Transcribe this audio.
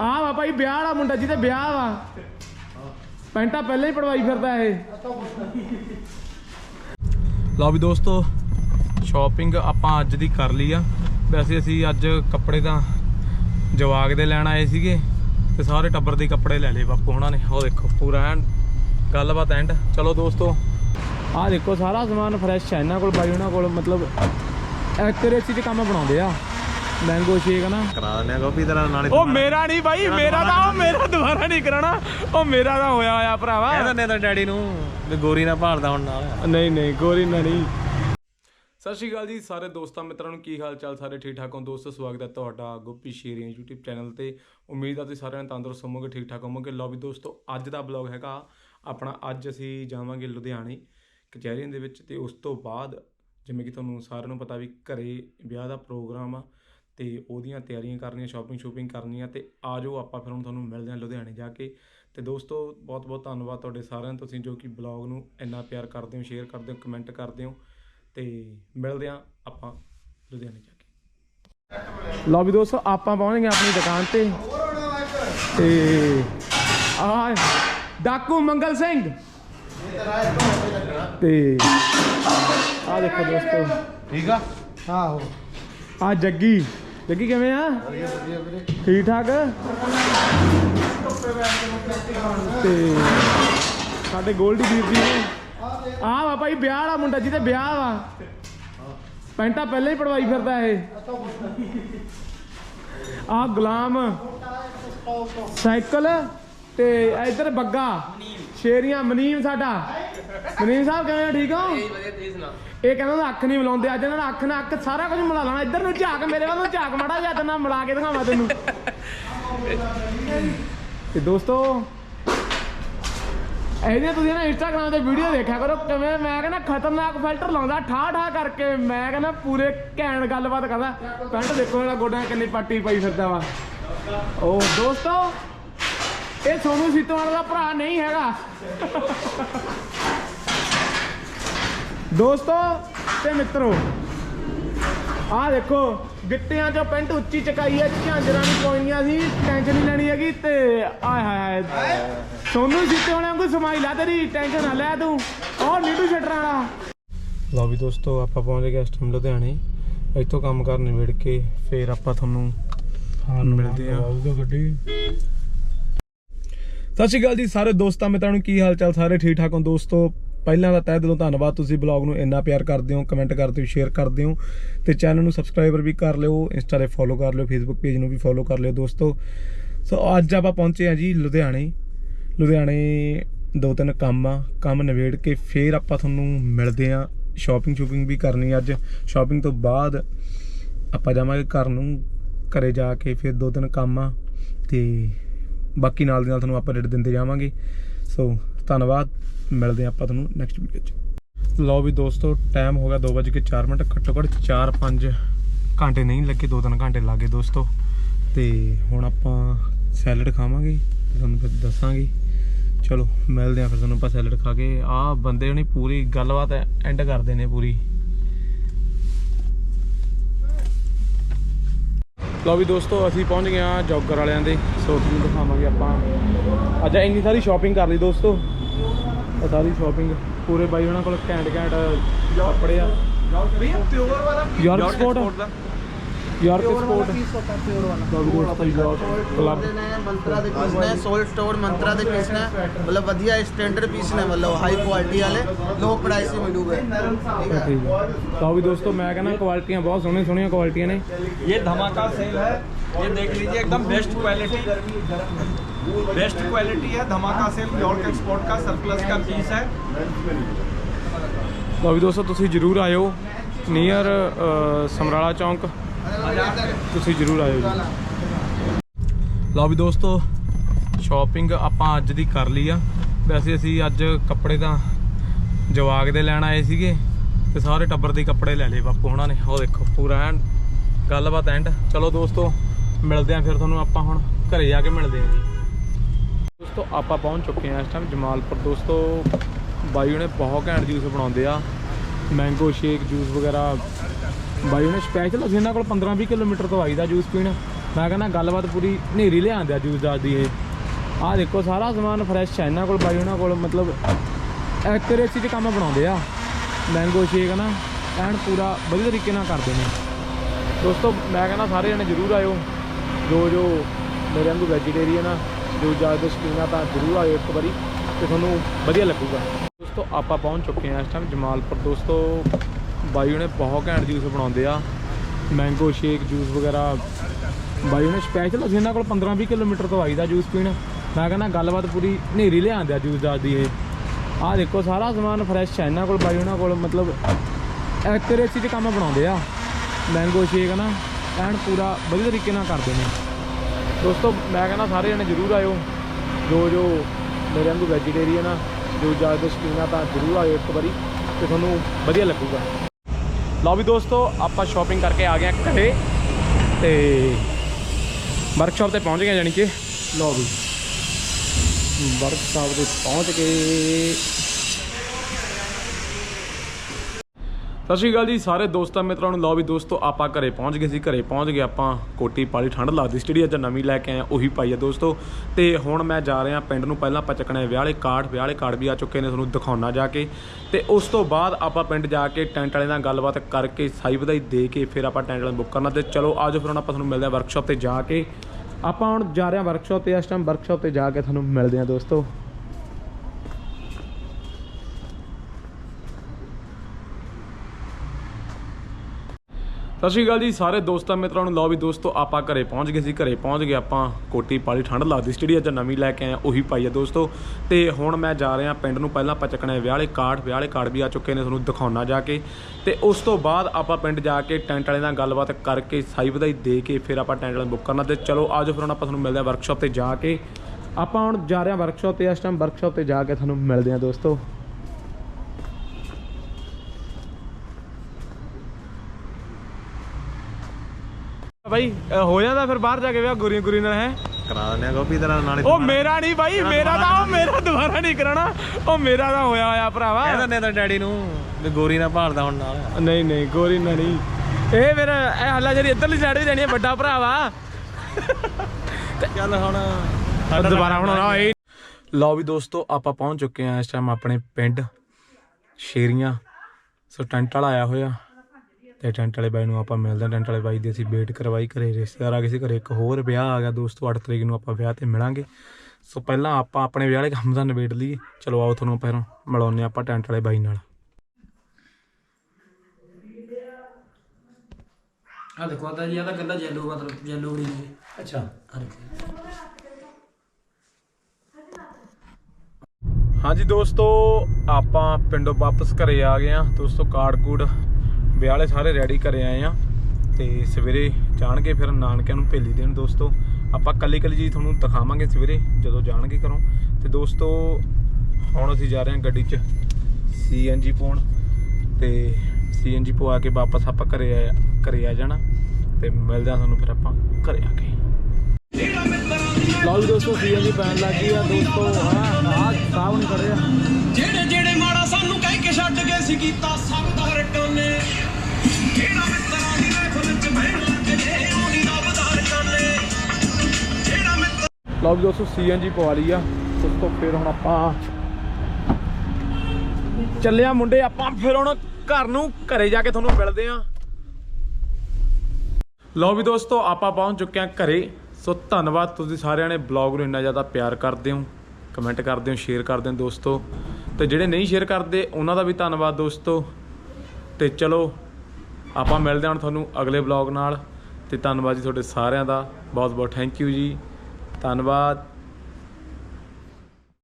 ਆ ਵਾ ਭਾਈ ਵਿਆਹ ਵਾਲਾ ਮੁੰਡਾ ਜਿਹਦੇ ਵਿਆਹ ਵਾ। ਪੈਂਟਾ ਪਹਿਲਾਂ ਹੀ ਪੜਵਾਈ ਫਿਰਦਾ ਇਹ। ਲਓ ਵੀ ਦੋਸਤੋ ਸ਼ਾਪਿੰਗ ਆਪਾਂ ਅੱਜ ਦੀ ਕਰ ਲਈ ਆ। ਵੈਸੇ ਅਸੀਂ ਅੱਜ ਕੱਪੜੇ ਤਾਂ ਜਵਾਗ ਦੇ ਲੈਣ ਆਏ ਸੀਗੇ ਤੇ ਸਾਰੇ ਟੱਬਰ ਦੇ ਕੱਪੜੇ ਲੈ ਲਏ ਬਾਪੂ ਉਹਨਾਂ ਨੇ। ਉਹ ਦੇਖੋ ਪੂਰਾ ਐਨ ਗੱਲਬਾਤ ਐਂਡ। ਚਲੋ ਦੋਸਤੋ। ਆਹ ਦੇਖੋ ਸਾਰਾ ਸਮਾਨ ਫਰੈਸ਼ ਹੈ ਇਹਨਾਂ ਕੋਲ ਬਾਈ ਉਹਨਾਂ ਕੋਲ ਮਤਲਬ ਐਕੂਰੇਸੀ 'ਚ ਕੰਮ ਬਣਾਉਂਦੇ ਆ। ਮੈਂਗੋ ਸ਼ੇਕ ਨਾ। ਕਰਾ ਦਿੰਦੇ ਆ ਕਾਫੀ ਤਰ੍ਹਾਂ ਨਾਲੇ ਉਹ ਮੇਰਾ ਨਹੀਂ ਬਾਈ ਮੇਰਾ ਤਾਂ ਉਹ ਮੇਰਾ ਦੁਬਾਰਾ ਨਹੀਂ ਕਰਾਣਾ ਉਹ ਮੇਰਾ ਤਾਂ ਹੋਇਆ ਹੋਇਆ ਭਰਾਵਾ। ਕਹਿ ਦਿੰਦੇ ਤਾਂ ਡੈਡੀ ਨੂੰ ਵੀ ਗੋਰੀ ਨਾ ਭਾਲਦਾ ਹੁਣ ਨਾਲ। ਨਹੀਂ ਨਹੀਂ ਗੋਰੀ ਨਾ ਨਹੀਂ। ਸਤਿ ਸ਼੍ਰੀ ਅਕਾਲ ਜੀ ਸਾਰੇ ਦੋਸਤਾਂ ਮਿੱਤਰਾਂ ਨੂੰ ਕੀ ਹਾਲ ਚਾਲ ਸਾਰੇ ਠੀਕ ਠਾਕ ਹੋ? ਦੋਸਤੋ ਸਵਾਗਤ ਹੈ ਤੁਹਾਡਾ ਗੋਪੀ ਸ਼ੇਰੀਆਂ YouTube ਚੈਨਲ ਤੇ। ਉਮੀਦ ਆ ਤੁਸੀਂ ਸਾਰਿਆਂ ਨੂੰ ਤੰਦਰੁਸਤ ਹੋਵੋਗੇ ਠੀਕ ਠਾਕ ਹੋਵੋਗੇ। ਲਓ ਵੀ ਦੋਸਤੋ ਅੱਜ ਦਾ ਬਲੌਗ ਹੈਗਾ। ਆਪਣਾ ਅੱਜ ਅਸੀਂ ਜਾਵਾਂਗੇ ਲੁਧਿਆਣੇ ਕਚਹਿਰੀਆਂ ਦੇ ਵਿੱਚ ਤੇ ਉਸ ਤੋਂ ਬਾਅਦ ਜਿਵੇਂ ਕਿ ਤੁਹਾਨੂੰ ਸਾਰਿਆਂ ਨੂੰ ਪਤਾ ਵੀ ਘਰੇ ਵਿਆਹ ਦਾ ਪ੍ਰੋਗਰਾਮ ਆ। ਤੇ ਉਹਦੀਆਂ ਤਿਆਰੀਆਂ ਕਰਨੀਆਂ ਸ਼ਾਪਿੰਗ ਸ਼ੂਪਿੰਗ ਕਰਨੀਆਂ ਤੇ ਆਜੋ ਆਪਾਂ ਫਿਰ ਹੁਣ ਤੁਹਾਨੂੰ ਮਿਲਦੇ ਹਾਂ ਲੁਧਿਆਣੇ ਜਾ ਕੇ। ਤੇ ਦੋਸਤੋ ਬਹੁਤ ਬਹੁਤ ਧੰਨਵਾਦ ਤੁਹਾਡੇ ਸਾਰਿਆਂ ਦਾ ਤੁਸੀਂ ਜੋ ਕਿ ਬਲੌਗ ਨੂੰ ਇੰਨਾ ਪਿਆਰ ਕਰਦੇ ਹੋ ਸ਼ੇਅਰ ਕਰਦੇ ਹੋ ਕਮੈਂਟ ਕਰਦੇ ਹੋ ਤੇ ਮਿਲਦੇ ਹਾਂ ਆਪਾਂ ਲੁਧਿਆਣੇ ਜਾ ਕੇ। ਲਓ ਵੀ ਦੋਸਤੋ ਆਪਾਂ ਪਹੁੰਚ ਗਏ ਆਪਣੀ ਦੁਕਾਨ ਤੇ। ਤੇ ਆ ਡਾਕੂ ਮੰਗਲ ਸਿੰਘ। ਤੇ ਆ ਦੇਖੋ ਦੋਸਤੋ। ਠੀਕ ਆ? ਆਹੋ ਆ ਜੱਗੀ। ਜੱਗੀ ਕਿਵੇਂ ਆ? ਠੀਕ ਠਾਕ? ਤੇ ਸਾਡੇ ਗੋਲਡੀ ਵੀਰ ਜੀ ਨੇ ਆ ਵਾ ਭਾਈ ਵਿਆਹ ਵਾਲਾ ਮੁੰਡਾ ਜਿਹਦੇ ਵਿਆਹ ਵਾ। ਪੈਂਟਾ ਪਹਿਲਾਂ ਹੀ ਪੜਵਾਈ ਫਿਰਦਾ ਇਹ। ਆ ਗੁਲਾਮ, ਸਾਈਕਲ ਤੇ ਇਧਰ ਬੱਗਾ। ਸ਼ੇਰੀਆਂ, ਮਨੀਮ ਸਾਡਾ। ਮਨੀਮ ਸਾਹਿਬ ਕਿਵੇਂ ਆ, ਠੀਕ ਹੋ? ਇਹ ਕਹਿੰਦਾ ਉਹਦਾ ਅੱਖ ਨਹੀਂ ਮਿਲਾਉਂਦੇ। ਅੱਜ ਇਹਨਾਂ ਦਾ ਅੱਖ ਨਾਲ ਅੱਖ ਸਾਰਾ ਕੁਝ ਮਿਲਾ ਲੈਣਾ। ਇੱਧਰ ਨੂੰ ਝਾਕ, ਮੇਰੇ ਵੱਲ ਨੂੰ ਝਾਕ ਮਾੜਾ ਜਿਹਾ, ਤੇ ਮਿਲਾ ਕੇ ਦਿਖਾਵਾਂ ਤੈਨੂੰ। ਤੇ ਦੋਸਤੋ ਇਹਦੇ ਤੁਸੀਂ ਨਾ ਇੰਸਟਾਗ੍ਰਾਮ ਤੇ ਵੀਡੀਓ ਦੇਖਿਆ ਕਰੋ, ਕਿਵੇਂ ਮੈਂ ਕਹਿੰਦਾ ਖਤਰਨਾਕ ਫਿਲਟਰ ਲਾਉਂਦਾ ਠਾ ਠਾ ਕਰਕੇ। ਮੈਂ ਕਹਿੰਦਾ ਪੂਰੇ ਘੈਣ ਗੱਲਬਾਤ ਕਰਦਾ। ਪੈਂਟ ਦੇਖੋ ਇਹਦਾ ਗੋਡਿਆਂ ਕਿੰਨੀ ਪੱਟੀ ਪਈ ਫਿਰਦਾ ਵਾ। ਉਹ ਦੋਸਤੋ, ਇਹ ਸੋਨੂ ਸੀਤੋਵਾਲ ਦਾ ਭਰਾ ਨਹੀਂ ਹੈਗਾ। ਦੋਸਤੋ ਤੇ ਮਿੱਤਰੋ ਆਹ ਦੇਖੋ ਗਿੱਟਿਆਂ 'ਚੋਂ ਪੈਂਟ ਉੱਚੀ ਚਕਾਈ ਹੈ ਝਾਂਜਰਾਂ ਨਹੀਂ ਪਾਉਣੀਆਂ ਸੀ ਟੈਨਸ਼ਨ ਨਹੀਂ ਲੈਣੀ ਹੈਗੀ ਤੇ ਆਏ ਹਾਏ ਹਾਏ ਸੋਨੂ ਸੀਤੇ ਵਾਲਿਆਂ ਨੂੰ ਸਮਾਈ ਲਾ ਤੇਰੀ ਟੈਨਸ਼ਨ ਨਾ ਲੈ ਤੂੰ ਉਹ ਨੀਟੂ ਛੱਡਰਾਂ ਵਾਲਾ। ਲਓ ਵੀ ਦੋਸਤੋ ਆਪਾਂ ਪਹੁੰਚ ਗਏ ਇਸ ਟਾਈਮ ਲੁਧਿਆਣੇ ਇੱਥੋਂ ਕੰਮ ਕਰਨ ਨਿਬੜ ਕੇ ਫੇਰ ਆਪਾਂ ਤੁਹਾਨੂੰ ਹਾਂ ਮਿਲਦੇ ਆ ਆਊਗਾ ਗੱਡੀ। ਸਤਿ ਸ਼੍ਰੀ ਅਕਾਲ ਜੀ ਸਾਰੇ ਦੋਸਤਾਂ ਮਿੱਤਰਾਂ ਨੂੰ ਕੀ ਹਾਲ ਚਾਲ ਸਾਰੇ ਠੀਕ ਠਾਕ ਹੋ ਦੋਸਤੋ? ਪਹਿਲਾਂ ਦਾ ਤਹਿ ਦਿਲੋਂ ਧੰਨਵਾਦ। ਤੁਸੀਂ ਬਲੌਗ ਨੂੰ ਇੰਨਾ ਪਿਆਰ ਕਰਦੇ ਹੋ ਕਮੈਂਟ ਕਰਦੇ ਹੋ ਸ਼ੇਅਰ ਕਰਦੇ ਹੋ ਤੇ ਚੈਨਲ ਨੂੰ ਸਬਸਕ੍ਰਾਈਬਰ ਵੀ ਕਰ ਲਿਓ ਇੰਸਟਾ ਤੇ ਫੋਲੋ ਕਰ ਲਿਓ ਫੇਸਬੁੱਕ ਪੇਜ ਨੂੰ ਵੀ ਫੋਲੋ ਕਰ ਲਿਓ ਦੋਸਤੋ। ਸੋ ਅੱਜ ਆਪਾਂ ਪਹੁੰਚੇ ਆ ਜੀ ਲੁਧਿਆਣੇ। ਲੁਧਿਆਣੇ ਦੋ ਤਿੰਨ ਕੰਮ ਆ, ਕੰਮ ਨਿਬੇੜ ਕੇ ਫੇਰ ਆਪਾਂ ਤੁਹਾਨੂੰ ਮਿਲਦੇ ਆ ਸ਼ਾਪਿੰਗ ਸ਼ੂਪਿੰਗ ਵੀ ਕਰਨੀ ਅੱਜ। ਸ਼ਾਪਿੰਗ ਤੋਂ ਬਾਅਦ ਆਪਾਂ ਜਾਵਾਂਗੇ ਘਰ ਨੂੰ, ਘਰੇ ਜਾ ਕੇ ਫਿਰ ਦੋ ਤਿੰਨ ਕੰਮ ਆ ਤੇ ਬਾਕੀ ਨਾਲ ਦੀ ਨਾਲ ਤੁਹਾਨੂੰ ਅਪਡੇਟ ਦਿੰਦੇ ਜਾਵਾਂਗੇ। ਸੋ ਧੰਨਵਾਦ। ਮਿਲਦੇ ਹਾਂ ਆਪਾਂ ਤੁਹਾਨੂੰ ਨੈਕਸਟ ਵੀਡੀਓ 'ਚ। ਲਓ ਵੀ ਦੋਸਤੋ ਟਾਈਮ ਹੋ ਗਿਆ 2:04 ਮਿੰਟ। ਘੱਟੋ ਘੱਟ 4-5 ਘੰਟੇ ਨਹੀਂ ਲੱਗੇ 2-3 ਘੰਟੇ ਲੱਗੇ ਦੋਸਤੋ। ਤੇ ਹੁਣ ਆਪਾਂ ਸੈਲਡ ਖਾਵਾਂਗੇ, ਤੇ ਤੁਹਾਨੂੰ ਫਿਰ ਦੱਸਾਂਗੇ। ਚਲੋ, ਮਿਲਦੇ ਹਾਂ ਫਿਰ ਤੁਹਾਨੂੰ ਆਪਾਂ ਸੈਲਡ ਖਾ ਕੇ। ਆਹ ਬੰਦੇ ਹੁਣੀ ਪੂਰੀ ਗੱਲਬਾਤ ਐਂਡ ਕਰਦੇ ਨੇ ਪੂਰੀ। ਲਓ ਵੀ ਦੋਸਤੋ, ਅਸੀਂ ਪਹੁੰਚ ਗਏ ਆ ਜੌਗਰ ਵਾਲਿਆਂ ਦੇ। ਸੋ ਤੁਹਾਨੂੰ ਦਿਖਾਵਾਂਗੇ ਆਪਾਂ। ਅੱਜ ਇੰਨੀ ਸਾਰੀ ਸ਼ਾਪਿੰਗ ਕਰ ਲਈ ਦੋਸਤੋ। ਇਹ ਸਾਰੀ ਸ਼ਾਪਿੰਗ ਪੂਰੇ ਬਾਈ ਉਹਨਾਂ ਕੋਲ ਘੈਂਟ ਘੈਂਟ ਕੱਪੜੇ ਆ भैया प्योर वाला York export York export piece होता है प्योर वाला ਲਓ ਵੀ ਦੋਸਤੋ ਯਾਰਕ ਕਲੱਬ ਲੈਣਾ ਹੈ ਮੰਤਰਾ ਦੇ ਪੀਸ ਨੇ ਸੋਲ ਸਟੋਰ ਮੰਤਰਾ ਦੇ ਪੀਸ ਨੇ ਮਤਲਬ ਵਧੀਆ ਸਟੈਂਡਰਡ ਪੀਸ ਨੇ ਮਤਲਬ ਹਾਈ ਕੁਆਲਿਟੀ ਵਾਲੇ ਲੋ ਪ੍ਰਾਈਸ ਤੇ ਮਿਲੂਗੇ ਠੀਕ ਹੈ ਠੀਕ ਹੈ ਲਓ ਵੀ ਦੋਸਤੋ ਮੈਂ ਕਹਿੰਦਾ ਕੁਆਲਿਟੀਆਂ ਬਹੁਤ ਸੋਹਣੀਆਂ ਸੋਹਣੀਆਂ ਕੁਆਲਿਟੀਆਂ ਨੇ ये धमाका सेल है ये देख लीजिए एकदम बेस्ट क्वालिटी बेस्ट क्वालिटी है धमाका सेल यॉर्क एक्सपोर्ट का सरप्लस का पीस है ਲਓ ਵੀ ਦੋਸਤੋ ਤੁਸੀਂ ਜਰੂਰ ਆਇਓ ਨੀਅਰ ਸਮਰਾਲਾ ਚੌਂਕ ਤੁਸੀਂ ਜਰੂਰ ਆਇਓ ਜੀ ਲਓ ਵੀ ਦੋਸਤੋ ਸ਼ਾਪਿੰਗ ਆਪਾਂ ਅੱਜ ਦੀ ਕਰ ਲਈ ਆ ਵੈਸੇ ਅਸੀਂ ਅੱਜ ਕੱਪੜੇ ਤਾਂ ਜਵਾਗ ਦੇ ਲੈਣ ਆਏ ਸੀਗੇ ਤੇ ਸਾਰੇ ਟੱਬਰ ਦੇ ਕੱਪੜੇ ਲੈ ਲਏ ਬਾਪੂ ਉਹਨਾਂ ਨੇ ਉਹ ਦੇਖੋ ਪੂਰਾ ਐਨ ਗੱਲਬਾਤ ਐਂਡ ਚਲੋ ਦੋਸਤੋ ਮਿਲਦੇ ਆਂ ਫਿਰ ਤੁਹਾਨੂੰ ਆਪਾਂ ਹੁਣ ਘਰੇ ਜਾ ਕੇ ਮਿਲਦੇ ਆਂ ਜੀ ਦੋਸਤੋ, ਆਪਾਂ ਪਹੁੰਚ ਚੁੱਕੇ ਹਾਂ ਇਸ ਟਾਈਮ ਜਮਾਲਪੁਰ। ਦੋਸਤੋ, ਬਾਈ ਉਹਨੇ ਬਹੁਤ ਘੈਂਟ ਜੂਸ ਬਣਾਉਂਦੇ ਆ। ਮੈਂਗੋ ਸ਼ੇਕ ਜੂਸ ਵਗੈਰਾ। ਬਾਈ ਉਹਨੇ ਸਪੈਸ਼ਲ ਅਸੀਂ ਇਹਨਾਂ ਕੋਲ 15-20 ਕਿਲੋਮੀਟਰ ਤੋਂ ਆਈਦਾ ਜੂਸ ਪੀਣ। ਮੈਂ ਕਹਿੰਦਾ ਗੱਲਬਾਤ ਪੂਰੀ ਹਨੇਰੀ ਲਿਆਂਦੇ ਆ ਜੂਸ ਦਾ ਦੀ ਇਹ। ਆਹ ਦੇਖੋ, ਸਾਰਾ ਸਮਾਨ ਫਰੈਸ਼ ਹੈ ਇਹਨਾਂ ਕੋਲ, ਬਾਈ ਉਹਨਾਂ ਕੋਲ। ਮਤਲਬ ਐਕੂਰੇਸੀ 'ਚ ਕੰਮ ਬਣਾਉਂਦੇ ਆ। ਮੈਂਗੋ ਸ਼ੇਕ ਨਾ, ਐਨ ਪੂਰਾ ਵਧੀਆ ਤਰੀਕੇ ਨਾਲ ਕਰਦੇ ਨੇ। ਦੋਸਤੋ, ਮੈਂ ਕਹਿੰਦਾ ਸਾਰੇ ਜਣੇ ਜ਼ਰੂਰ ਆਇਓ। ਜੋ ਜੋ ਮੇਰੇ ਵਾਂਗੂ ਵੈਜੀਟੇਰੀਅਨ ਆ ਜੋ ਜ਼ਿਆਦਾ ਸ਼ੌਕੀਨ ਆ ਤਾਂ ਜ਼ਰੂਰ ਆਇਓ ਇੱਕ ਵਾਰੀ ਤੇ ਤੁਹਾਨੂੰ ਵਧੀਆ ਲੱਗੂਗਾ। ਦੋਸਤੋ, ਆਪਾਂ ਪਹੁੰਚ ਚੁੱਕੇ ਹਾਂ ਇਸ ਟਾਈਮ ਜਮਾਲਪੁਰ। ਦੋਸਤੋ, ਬਾਈ ਨੇ ਬਹੁਤ ਘੈਂਟ ਜੂਸ ਬਣਾਉਂਦੇ ਆ। ਮੈਂਗੋ ਸ਼ੇਕ ਜੂਸ ਵਗੈਰਾ। ਬਾਈ ਨੇ ਸਪੈਸ਼ਲ ਅਸੀਂ ਇਹਨਾਂ ਕੋਲ 15-20 ਕਿਲੋਮੀਟਰ ਤੋਂ ਆਈਦਾ ਜੂਸ ਪੀਣ। ਮੈਂ ਕਹਿੰਦਾ ਗੱਲਬਾਤ ਪੂਰੀ ਹਨੇਰੀ ਲਿਆਂਦੇ ਆ ਜੂਸ ਦਾ ਦੀ ਇਹ। ਆਹ ਦੇਖੋ, ਸਾਰਾ ਸਮਾਨ ਫਰੈਸ਼ ਹੈ ਇਹਨਾਂ ਕੋਲ, ਬਾਈ ਉਹਨਾਂ ਕੋਲ। ਮਤਲਬ ਐਕੂਰੇਸੀ 'ਚ ਕੰਮ ਬਣਾਉਂਦੇ ਆ। ਮੈਂਗੋ ਸ਼ੇਕ ਨਾ, ਐਨ ਪੂਰਾ ਵਧੀਆ ਤਰੀਕੇ ਨਾਲ ਕਰਦੇ ਨੇ। ਦੋਸਤੋ, ਮੈਂ ਕਹਿੰਦਾ ਸਾਰੇ ਜਣੇ ਜ਼ਰੂਰ ਆਇਓ। ਜੋ ਜੋ ਮੇਰੇ ਵਾਂਗੂ ਵੈਜੀਟੇਰੀਅਨ ਆ, ਜੋ ਜ਼ਿਆਦਾ ਸ਼ੌਕੀਨ ਆ, ਤਾਂ ਜ਼ਰੂਰ ਆਇਓ ਇੱਕ ਵਾਰੀ ਤੇ ਤੁਹਾਨੂੰ ਵਧੀਆ ਲੱਗੂਗਾ। ਲਓ ਵੀ ਦੋਸਤੋ, ਆਪਾਂ ਸ਼ਾਪਿੰਗ ਕਰਕੇ ਆ ਗਏ ਹਾਂ ਘਰੇ ਤੇ ਵਰਕਸ਼ਾਪ ਤੇ ਪਹੁੰਚ ਗਏ ਜਾਨੀ ਕਿ। ਲਓ ਵੀ। ਵਰਕਸ਼ਾਪ ਤੇ ਪਹੁੰਚ ਕੇ ਸਤਿ ਸ਼੍ਰੀ ਅਕਾਲ ਜੀ ਸਾਰੇ ਦੋਸਤਾਂ ਮਿੱਤਰਾਂ ਨੂੰ। ਲਓ ਵੀ ਦੋਸਤੋ ਆਪਾਂ ਘਰੇ ਪਹੁੰਚ ਗਏ ਸੀ। ਘਰੇ ਪਹੁੰਚ ਗਏ ਆਪਾਂ ਕੋਟੀ ਪਾਲੀ ਠੰਡ ਲੱਗਦੀ ਸੀ ਜਿਹੜੀ ਅੱਜ ਨਵੀਂ ਲੈ ਕੇ ਆਏ ਹਾਂ, ਉਹੀ ਪਾਈ ਆ ਦੋਸਤੋ। ਤੇ ਹੁਣ ਮੈਂ ਜਾ ਰਿਹਾ ਪਿੰਡ ਨੂੰ ਪਹਿਲਾਂ ਆਪਾਂ ਚੱਕਣੇ ਵਿਆਹ ਵਾਲੇ ਕਾਰਡ ਵਿਆਹ ਵਾਲੇ ਕਾਰਡ ਵੀ ਆ ਚੁੱਕੇ ਨੇ ਤੁਹਾਨੂੰ ਦਿਖਾਉਣਾ ਜਾ ਕੇ। ਤੇ ਉਸ ਤੋਂ ਬਾਅਦ ਆਪਾਂ ਪਿੰਡ ਜਾ ਕੇ ਟੈਂਟ ਵਾਲੇ ਨਾਲ ਗੱਲਬਾਤ ਕਰਕੇ ਸਾਈ ਵਧਾਈ ਦੇ ਕੇ ਫਿਰ ਆਪਾਂ ਟੈਂਟ ਵਾਲੇ ਬੁੱਕ ਕਰਨਾ। ਤੇ ਚਲੋ ਆਜੋ ਫਿਰ ਹੁਣ ਆਪਾਂ ਤੁਹਾਨੂੰ ਮਿਲਦੇ ਹਾਂ ਵਰਕਸ਼ਾਪ ਤੇ ਜਾ ਕੇ। ਆਪਾਂ ਹੁਣ ਜਾ ਰਹੇ ਹਾਂ ਵਰਕਸ਼ਾਪ ਤੇ ਇਸ ਟਾਈਮ ਵਰਕਸ਼ਾਪ ਤੇ ਜਾ ਕੇ ਤੁਹਾਨੂੰ ਮਿਲਦੇ ਹਾਂ ਦੋਸਤੋ। ਸਤਿ ਸ਼੍ਰੀ ਅਕਾਲ ਜੀ ਸਾਰੇ ਦੋਸਤਾਂ ਮਿੱਤਰਾਂ ਨੂੰ ਲਓ ਵੀ ਦੋਸਤੋ ਆਪਾਂ ਘਰੇ ਪਹੁੰਚ ਗਏ ਸੀ ਘਰੇ ਪਹੁੰਚ ਗਏ ਆਪਾਂ ਕੋਟੀ ਪਾਲੀ ਠੰਡ ਲੱਗਦੀ ਸੀ ਜਿਹੜੀ ਅੱਜ ਨਵੀਂ ਲੈ ਕੇ ਆਏ ਹਾਂ, ਉਹੀ ਪਾਈ ਆ ਦੋਸਤੋ। ਤੇ ਹੁਣ ਮੈਂ ਜਾ ਰਿਹਾ ਪਿੰਡ ਨੂੰ ਪਹਿਲਾਂ ਆਪਾਂ ਚੱਕਣੇ ਵਿਆਹ ਵਾਲੇ ਕਾਰਡ ਵਿਆਹ ਵਾਲੇ ਕਾਰਡ ਵੀ ਆ ਚੁੱਕੇ ਨੇ ਤੁਹਾਨੂੰ ਦਿਖਾਉਣਾ ਜਾ ਕੇ। ਤੇ ਉਸ ਤੋਂ ਬਾਅਦ ਆਪਾਂ ਪਿੰਡ ਜਾ ਕੇ ਟੈਂਟ ਵਾਲੇ ਨਾਲ ਗੱਲਬਾਤ ਕਰਕੇ ਸਾਈ ਵਧਾਈ ਦੇ ਕੇ ਫਿਰ ਆਪਾਂ ਟੈਂਟ ਵਾਲੇ ਬੁੱਕ ਕਰਨਾ। ਤੇ ਚਲੋ ਆਜੋ ਫਿਰ ਹੁਣ ਆਪਾਂ ਤੁਹਾਨੂੰ ਮਿਲਦੇ ਹਾਂ ਵਰਕਸ਼ਾਪ ਤੇ ਜਾ ਕੇ। ਆਪਾਂ ਹੁਣ ਜਾ ਰਹੇ ਹਾਂ ਵਰਕਸ਼ਾਪ ਤੇ ਇਸ ਟਾਈਮ ਵਰਕਸ਼ਾਪ ਤੇ ਜਾ ਕੇ ਤੁਹਾਨੂੰ ਮਿਲਦੇ ਹਾਂ ਦੋਸਤੋ। ਬਾਈ ਅ, ਹੋ ਜਾਂਦਾ ਫਿਰ ਬਾਹਰ ਜਾ ਕੇ ਵਿਆਹ ਗੁਰੀ ਗੁਰੀ ਨਾਲ ਹੈ? ਕਰਾ ਦਿੰਦੇ ਆ ਗੋਪੀ ਤੇਰਾ ਨਾਲੇ ਉਹ ਮੇਰਾ ਨਹੀਂ ਬਾਈ ਮੇਰਾ ਤਾਂ ਉਹ ਮੇਰਾ ਦੁਬਾਰਾ ਨਹੀਂ ਕਰਾਣਾ ਉਹ ਮੇਰਾ ਤਾਂ ਹੋਇਆ ਹੋਇਆ ਭਰਾਵਾ। ਕਹਿ ਦਿੰਦੇ ਤਾਂ ਡੈਡੀ ਨੂੰ ਵੀ ਗੋਰੀ ਨਾ ਭਾਲਦਾ ਹੁਣ ਨਾਲ। ਨਹੀਂ ਨਹੀਂ ਗੋਰੀ ਨਾ ਨਹੀਂ। ਇਹ ਫਿਰ ਇਹ ਹੱਲਾ ਜਿਹੜੀ ਇੱਧਰਲੀ ਸਾਈਡ ਵੀ ਜਾਣੀ ਹੈ ਵੱਡਾ ਭਰਾਵਾ। ਚੱਲ ਹੁਣ ਦੁਬਾਰਾ ਹੁਣ ਆਉਣਾ ਇਹ ਲਓ ਵੀ ਦੋਸਤੋ ਆਪਾਂ ਪਹੁੰਚ ਚੁੱਕੇ ਹਾਂ ਇਸ ਟਾਈਮ ਆਪਣੇ ਪਿੰਡ ਸ਼ੇਰੀਆਂ। ਸੋ ਟੈਂਟ ਵਾਲਾ ਆਇਆ ਹੋਇਆ। ਤੇ ਟੈਂਟ ਵਾਲੇ ਬਾਈ ਨੂੰ ਆਪਾਂ ਮਿਲਦੇ ਹਾਂ। ਟੈਂਟ ਵਾਲੇ ਬਾਈ ਦੀ ਅਸੀਂ ਵੇਟ ਕਰਵਾਈ ਘਰੇ ਰਿਸ਼ਤੇਦਾਰ ਆ ਗਏ ਸੀ ਘਰੇ ਇੱਕ ਹੋਰ ਵਿਆਹ ਆ ਗਿਆ ਦੋਸਤੋ 8 ਤਰੀਕ ਨੂੰ ਆਪਾਂ ਵਿਆਹ ਤੇ ਮਿਲਾਂਗੇ। ਸੋ ਪਹਿਲਾਂ ਆਪਾਂ ਆਪਣੇ ਵਿਆਹ ਵਾਲੇ ਕੰਮ ਦਾ ਨਿਬੇੜ ਲਈਏ। ਚਲੋ ਆਓ ਤੁਹਾਨੂੰ ਪਹਿਲਾਂ ਮਿਲਾਉਂਦੇ ਆਪਾਂ ਟੈਂਟ ਵਾਲੇ ਬਾਈ ਨਾਲ। ਆ ਦੇਖੋ ਤਾਂ ਜੀ ਆ ਤਾਂ ਗੱਲਾਂ ਜੈਲੋ ਮਤਲਬ ਜੈਲੋ ਬਣੀ ਜੀ ਅੱਛਾ। ਆ ਦੇਖੋ। ਹਾਂਜੀ ਦੋਸਤੋ ਆਪਾਂ ਪਿੰਡੋਂ ਵਾਪਸ ਘਰੇ ਆ ਗਏ ਆ ਦੋਸਤੋ ਕਾਰਡ ਕੂਡ ਵਿਆਹ ਵਾਲੇ ਸਾਰੇ ਰੈਡੀ ਘਰੇ ਆਏ ਆ ਤੇ ਸਵੇਰੇ ਜਾਣਗੇ ਫਿਰ ਨਾਨਕਿਆਂ ਨੂੰ ਭੇਲੀ ਦੇਣ ਦੋਸਤੋ। ਆਪਾਂ ਕੱਲੀ ਕੱਲੀ ਜੀ ਤੁਹਾਨੂੰ ਦਿਖਾਵਾਂਗੇ ਸਵੇਰੇ, ਜਦੋਂ ਜਾਣਗੇ ਘਰੋਂ। ਤੇ ਦੋਸਤੋ, ਹੁਣ ਅਸੀਂ ਜਾ ਰਹੇ ਹਾਂ ਗੱਡੀ 'ਚ ਸੀਐਨਜੀ ਪਾਉਣ ਤੇ ਸੀਐਨਜੀ ਪਵਾ ਕੇ ਵਾਪਸ ਆਪਾਂ ਘਰੇ ਆ ਘਰੇ ਆ ਜਾਣਾ। ਤੇ ਮਿਲਦੇ ਆ ਤੁਹਾਨੂੰ ਫਿਰ ਆਪਾਂ ਘਰੇ ਆ ਕੇ। ਲਓ ਜੀ ਦੋਸਤੋ ਸੀਐਨਜੀ ਪੈਣ ਲੱਗ ਗਈ ਆ। ਦੋਸਤੋ, ਹਾਂ ਆਹ ਸਾਵਣ ਖੜੇ ਜਿਹੜੇ ਜਿਹੜੇ ਮਾੜਾ ਸਾਨੂੰ ਕਹਿ ਕੇ ਛੱਡ ਗਏ ਸੀ, ਕੀਤਾ ਸਭ ਦਾ ਰਟੋਨੇ ਲਓ ਵੀ ਦੋਸਤੋ ਸੀਐਨਜੀ ਪਵਾ ਲਈ ਆ। ਉਸ ਤੋਂ ਫਿਰ ਹੁਣ ਆਪਾਂ ਚੱਲਿਆ ਮੁੰਡੇ, ਆਪਾਂ ਫਿਰ ਹੁਣ ਘਰ ਨੂੰ ਘਰੇ ਜਾ ਕੇ ਤੁਹਾਨੂੰ ਮਿਲਦੇ ਆ। ਲਓ ਵੀ ਦੋਸਤੋ, ਆਪਾਂ ਪਹੁੰਚ ਚੁੱਕੇ ਆ ਘਰੇ। ਸੋ ਧੰਨਵਾਦ ਤੁਸੀਂ ਸਾਰਿਆਂ ਨੇ ਬਲੌਗ ਨੂੰ ਇੰਨਾ ਜ਼ਿਆਦਾ ਪਿਆਰ ਕਰਦੇ ਹੋ, ਕਮੈਂਟ ਕਰਦੇ ਹੋ, ਸ਼ੇਅਰ ਕਰਦੇ ਹੋ ਦੋਸਤੋ। ਤੇ ਜਿਹੜੇ ਨਹੀਂ ਸ਼ੇਅਰ ਕਰਦੇ, ਉਹਨਾਂ ਦਾ ਵੀ ਧੰਨਵਾਦ ਦੋਸਤੋ। ਤੇ ਚਲੋ ਆਪਾਂ ਮਿਲਦੇ ਹਾਂ ਤੁਹਾਨੂੰ ਅਗਲੇ ਬਲੌਗ ਨਾਲ। ਤੇ ਧੰਨਵਾਦ ਜੀ ਤੁਹਾਡੇ ਸਾਰਿਆਂ ਦਾ। ਬਹੁਤ ਬਹੁਤ ਥੈਂਕ ਯੂ ਜੀ। ਧੰਨਵਾਦ।